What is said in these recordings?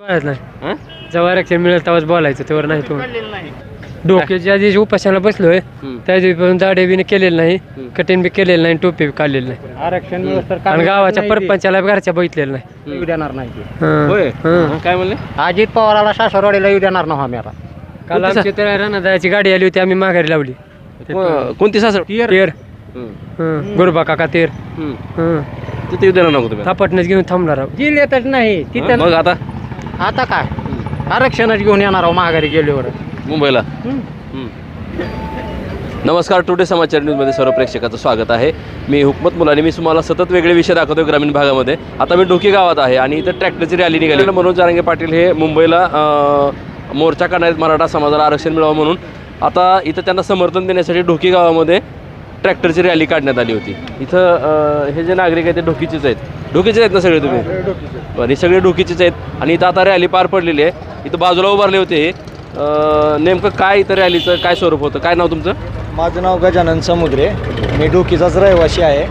बोलायच नाही. हं? जेव्हा आरक्षण मिळेल तेव्हाच बोलायचं तेव्हा नाही तो डोके ज्या दिवशी उपासनाला बसलोय हं. त्या दिवशी दाढे बी केलेलं नाही. कठीण बी केलेलं नाही टोपी बी काढलेलं नाही. आरक्षण तर आणि गावाच्या परपंचाला बी घरच्या बघितलेलं नाही. येऊ देणार नाही ते. हं. होय. हं. हं, काय म्हणले? अजित पवाराला सासरवाडीला येऊ देणार नव्हा आम्ही आता. काल आमची राणादाची गाडी आली होती आम्ही माघारी लावली. को- कोणती सासर? तेर. हं, हं. गुरुबा काका तेर. हं. तिथे येऊ देणार नको तुम्ही. थापटणच घेऊन थांबणार आहोत. नाही तिथं मग आता? आता काय? आरक्षणच घेऊन येणार आहो माघारी गेल्यावर. मुंबईला. नमस्कार टुडे समाचार न्यूजमध्ये सर्व प्रेक्षकाचं स्वागत आहे. मी हुकमत मुलानी मी तुम्हाला सतत वेगळे विषय दाखवतो ग्रामीण भागामध्ये. आता मी डोकी गावात आहे आणि इथं ट्रॅक्टरची रॅली निघाली. मनोज जारंगे पाटील हे मुंबईला मोर्चा करणार आहेत मराठा समाजाला आरक्षण मिळावं म्हणून. आता इथं त्यांना समर्थन देण्यासाठी ढोकी गावामध्ये ट्रॅक्टरची रॅली काढण्यात आली होती. इथं अं, हे जे नागरिक आहेत ते ढोकीचेच आहेत. ढोकीचेच आहेत ना सगळे तुम्ही? बरं हे सगळे ढोकीचेच आहेत. आणि इथं आता रॅली पार पडलेली आहे. इथं बाजूला उभारले होते हे. अं, नेमकं काय इथं रॅलीचं काय स्वरूप होतं? काय नाव तुमचं? माझं नाव गजानन समुद्रे. मी डोकीचाच रहिवासी आहे.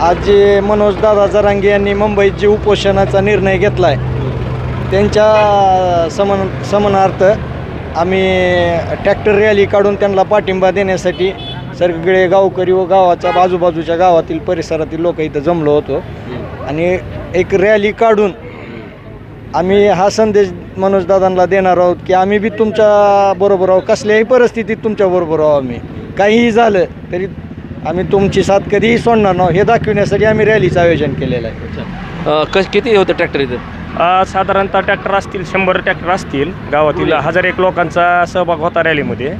आज जे मनोज दादा जरांगे यांनी मुंबईत जे उपोषणाचा निर्णय घेतला आहे त्यांच्या समन समनार्थ आम्ही ट्रॅक्टर रॅली काढून त्यांना पाठिंबा देण्यासाठी सगळे गावकरी व गावाच्या आजूबाजूच्या गावातील परिसरातील लोक इथं जमलो होतो. आणि एक रॅली काढून आम्ही हा संदेश मनोज दादांना देणार आहोत की आम्ही बी तुमच्या बरोबर आहोत. कसल्याही परिस्थितीत तुमच्या बरोबर आहोत आम्ही. काहीही झालं तरी आम्ही तुमची साथ कधीही सोडणार नाही. हे दाखविण्यासाठी आम्ही रॅलीचं आयोजन केलेलं आहे. कश किती होतं ट्रॅक्टर इथं? साधारणतः ट्रॅक्टर असतील शंभर ट्रॅक्टर असतील. गावातील हजार एक लोकांचा सहभाग होता रॅलीमध्ये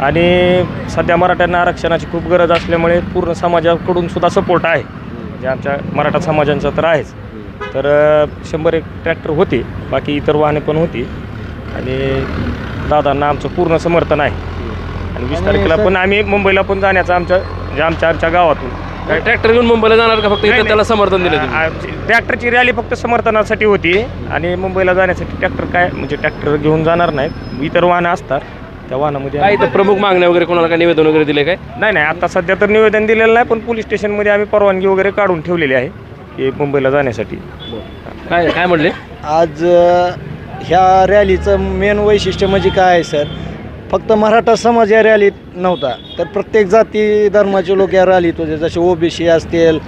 आणि सध्या मराठ्यांना आरक्षणाची खूप गरज असल्यामुळे पूर्ण समाजाकडून सुद्धा सपोर्ट आहे. जे आमच्या मराठा समाजांचा तर आहेच. तर शंभर एक ट्रॅक्टर होते बाकी इतर वाहने पण होती. आणि दादांना आमचं पूर्ण समर्थन आहे. आणि वीस तारखेला पण आम्ही मुंबईला पण जाण्याचं आमच्या म्हणजे आमच्या आमच्या गावातून. ट्रॅक्टर घेऊन मुंबईला जाणार का फक्त इथं त्याला समर्थन दिलं ट्रॅक्टरची रॅली फक्त समर्थनासाठी होती. आणि मुंबईला जाण्यासाठी ट्रॅक्टर काय म्हणजे ट्रॅक्टर घेऊन जाणार नाहीत. इतर वाहनं असतात. त्या वाहनामध्ये काय इथं प्रमुख मागण्या वगैरे कोणाला काय निवेदन वगैरे दिले काय? नाही नाही आता सध्या तर निवेदन दिलेलं नाही पण पोलीस स्टेशनमध्ये आम्ही परवानगी वगैरे काढून ठेवलेली आहे की मुंबईला जाण्यासाठी. काय काय म्हणले? आज अ, ह्या रॅलीचं मेन वैशिष्ट्य म्हणजे काय आहे सर? फक्त मराठा समाज या रॅलीत नव्हता तर प्रत्येक जाती धर्माचे लोक या रॅलीत होते जसे ओबीसी असतील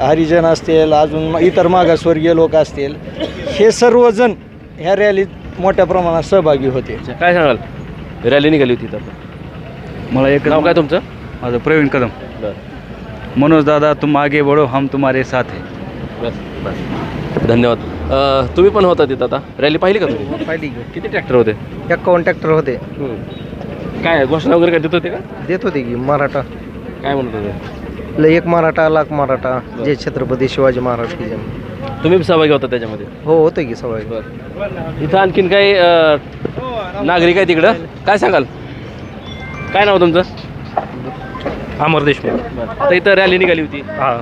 हरिजन असतील अजून म- इतर मागासवर्गीय लोक असतील हे सर्वजण ह्या रॅलीत मोठ्या प्रमाणात सहभागी होते. काय सांगाल? रॅली निघाली होती आता. मला एक नाव काय तुमचं? माझं प्रवीण कदम. बरं. मनोज दादा तुम आगे बढ़ो हम तुम्हारे साथ है. बस बस. धन्यवाद. अं, तुम्ही पण होता तिथं आता? रॅली पाहिली का तुम्ही? पाहिली किती ट्रॅक्टर होते? एक्कावन्न ट्रॅक्टर होते. काय घोषणा वगैरे काय देत होते का? देत होते की मराठा. काय म्हणत होते? ल- एक मराठा लाख मराठा. जय छत्रपती शिवाजी महाराज की जय. तुम्ही सहभागी होता त्याच्यामध्ये? हो होतं की सवय इथं आणखीन काही अं, नागरिक आहे तिकडं. काय सांगाल? काय नाव तुमचं? अमर देशमुख. आता इथं रॅली निघाली होती. हां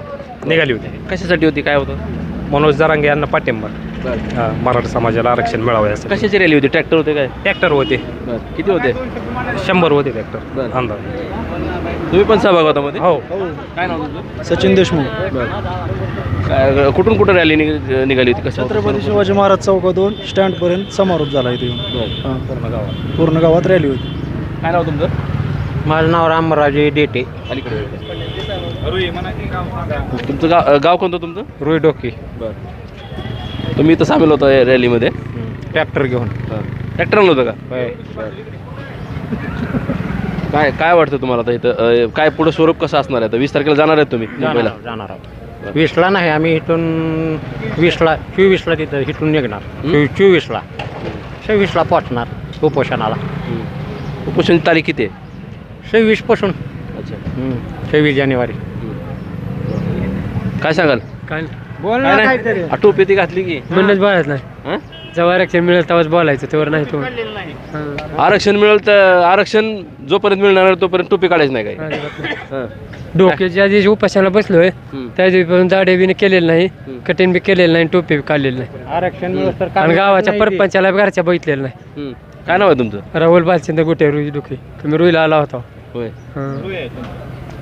निघाली होती. कशासाठी होती? काय होतं? मनोज जरांगे यांना पाठिंबा. हां मराठा समाजाला आरक्षण मिळावं यासाठी. कशाची रॅली होती? ट्रॅक्टर होते काय? ट्रॅक्टर होते. किती होते? शंभर होते ट्रॅक्टर बरं. अंदाज. तुम्ही पण सहभाग होता मध्ये? हो. काय नाव तुमचं? सचिन देशमुख. काय कुठून कुठं रॅली निघाली होती? छत्रपती शिवाजी महाराज चौकातून स्टँडपर्यंत समारोप झाला इथे येऊन. पूर्ण गावात. पूर्ण गावात रॅली होती. काय नाव तुमचं? माझं नाव रामराजे डेटे. अलीकडे तुमचं गाव गाव कोणतं तुमचं? रुई डोकी. बरं. तुम्ही इथं सामील होता या रॅलीमध्ये ट्रॅक्टर घेऊन. ट्रॅक्टर नव्हतं का? काय काय वाटतं तुम्हाला आता इथं? अं, काय पुढं स्वरूप कसं असणार आहे? आता वीस तारखेला जाणार आहेत तुम्ही मुंबईला? जाणार जाणार आहोत. वीसला नाही आम्ही इथून वीसला चोवीसला तिथं इथून निघणार. चोवीसला. सव्वीसला पोचणार उपोषणाला. उपोषणाची तारीख किती आहे? सव्वीसपासून अच्छा. सव्वीस जानेवारी. काय सांगाल? काय बोल टोपी ती घातली की? म्हणूनच बोलायच नाही? जेव्हा आरक्षण मिळेल तेव्हाच बोलायचं तेव्हा नाही तो हं. आरक्षण मिळेल तर आरक्षण जोपर्यंत मिळणार आहे तोपर्यंत टोपी काढायची नाही काय अजिबात नाही. हं. डोके ज्या दिवशी उपासनाला बसलोय. त्या दिवशी दाढे बी केलेलं नाही हं. कठीण बी केलेलं नाही टोपी बी काढलेली नाही आरक्षण मिळत तर आणि गावाच्या परपंचाला बी घरच्या बघितलेलं नाही हं. काय नाव आहे तुमचं राहुल बालचंद गुटे रुई डोके तुम्ही रुईला आला होता होय हं.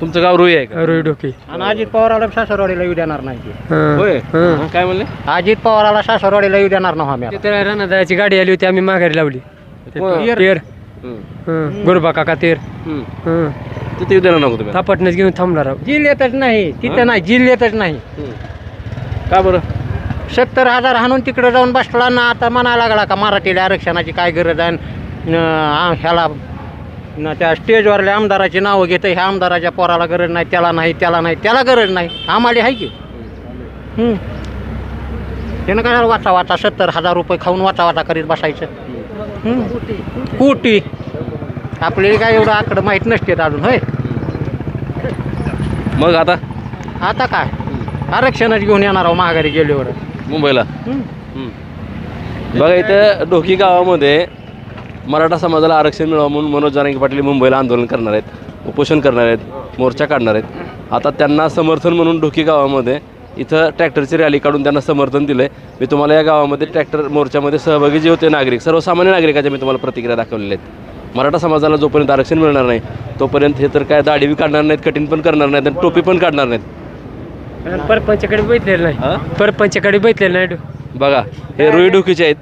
तुमचं गाव रुई आहे का रोई डोके आणि अजित पवाराला सासरवाडीला येऊ देणार नाही ते. हां. होय हां. काय म्हणले अजित पवाराला सासरवाडीला येऊ देणार नाही आम्ही ते तर राणादाची गाडी आली होती आम्ही माघारी लावली कोण? तेर हं, हं. गुरुबा काका तेर हं. हं. तिथे येऊ देणार नको तुम्ही थापटणच घेऊन थांबला राव जिल्ह्यातच नाही तिथं नाही जिल्ह्यातच नाही हं. का बरं सत्तर हजार हाणून तिकडे जाऊन बसला ना आता म्हणायला लागला का मराठीला आरक्षणाची काय गरज आहे न, आ, ह्याला न त्या स्टेजवरल्या आमदाराची नावं घेतं ह्या आमदाराच्या पोराला गरज नाही त्याला नाही त्याला नाही त्याला गरज नाही. आम्हाला आहे की. हं. त्यानं काय वाचा वाचा सत्तर हजार रुपये खाऊन वाचा वाचा करीत बसायचं? हं. कोटी आपल्याला काय एवढं आकडं माहीत नसते अजून होय. मग आता? आता काय? आरक्षणच घेऊन येणार आहो माघारी गेल्यावर. मुंबईला? हं. बघा इथं ढोकी गावामध्ये मराठा समाजाला आरक्षण मिळावं म्हणून मनोज जारंगे पाटील मुंबईला आंदोलन करणार आहेत उपोषण करणार आहेत मोर्चा काढणार आहेत. आता त्यांना समर्थन म्हणून ढोकी गावामध्ये इथं ट्रॅक्टरची रॅली काढून त्यांना समर्थन दिलं आहे मी तुम्हाला या गावामध्ये ट्रॅक्टर मोर्चामध्ये सहभागी जे होते नागरिक सर्वसामान्य नागरिकाच्या मी तुम्हाला प्रतिक्रिया दाखवलेल्या आहेत. मराठा समाजाला जोपर्यंत आरक्षण मिळणार नाही तोपर्यंत हे तर काय दाढी बी काढणार नाहीत कठीण पण करणार नाहीत आणि टोपी पण काढणार नाहीत. परपंचकडे बैठलेलं? नाही. परपंचकडे बैठलेलं नाही. बघा हे रुई ढोकीचे आहेत.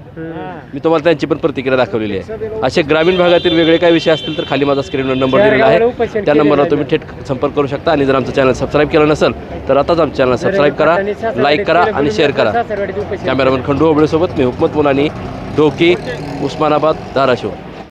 मी तुम्हाला त्यांची पण प्रतिक्रिया दाखवलेली आहे. असे ग्रामीण भागातील वेगळे काय विषय असतील तर खाली माझा स्क्रीनवर नंबर दिलेला आहे. त्या नंबरवर केलेलं तुम्ही थेट संपर्क करू शकता आणि जर आमचं चॅनल सबस्क्राईब केलं नसेल तर आताच आमचं चॅनल सबस्क्राईब करा लाईक करा आणि शेअर करा. कॅमेरामन खंडू ओबळेसोबत मी हुकमत मुलानी ढोकी उस्मानाबाद धाराशिव.